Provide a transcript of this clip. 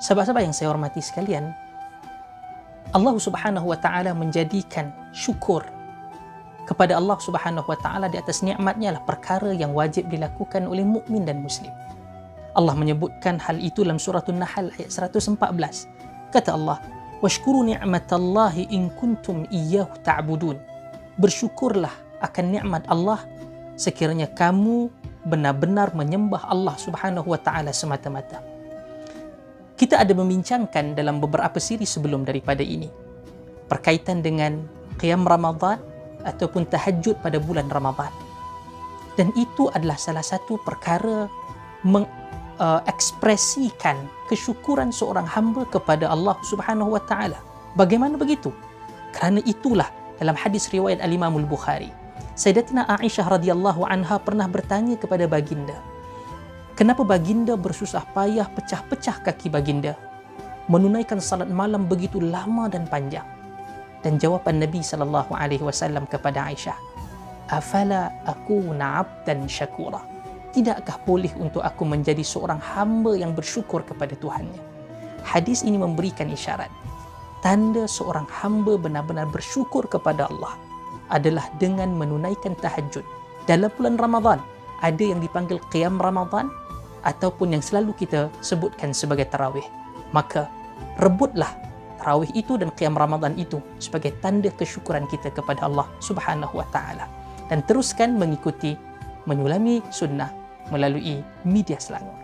Sahabat-sahabat yang saya hormati sekalian, Allah Subhanahu wa taala menjadikan syukur kepada Allah Subhanahu wa taala di atas nikmatnya lah perkara yang wajib dilakukan oleh mukmin dan muslim. Allah menyebutkan hal itu dalam surah An-Nahl ayat 114. Kata Allah, "Washkuru ni'matallahi in kuntum iyyahu ta'budun." Bersyukurlah akan nikmat Allah sekiranya kamu benar-benar menyembah Allah Subhanahu wa taala semata-mata. Kita ada membincangkan dalam beberapa siri sebelum daripada ini berkaitan dengan qiyam Ramadan ataupun tahajud pada bulan Ramadan. Dan itu adalah salah satu perkara mengekspresikan uh, kesyukuran seorang hamba kepada Allah Subhanahu wa taala. Bagaimana begitu? Kerana itulah dalam hadis riwayat Al-Imam Al-Bukhari Sayyidatina Aisyah radhiyallahu anha pernah bertanya kepada baginda, "Kenapa baginda bersusah payah pecah-pecah kaki baginda menunaikan salat malam begitu lama dan panjang?" Dan jawapan Nabi sallallahu alaihi wasallam kepada Aisyah, "Afala aku dan syakura?" Tidakkah boleh untuk aku menjadi seorang hamba yang bersyukur kepada Tuhannya? Hadis ini memberikan isyarat tanda seorang hamba benar-benar bersyukur kepada Allah adalah dengan menunaikan tahajud. Dalam bulan Ramadan, ada yang dipanggil Qiyam Ramadan ataupun yang selalu kita sebutkan sebagai tarawih. Maka, rebutlah tarawih itu dan Qiyam Ramadan itu sebagai tanda kesyukuran kita kepada Allah Subhanahu Wa Taala. Dan teruskan mengikuti menyulami sunnah melalui media Selangor.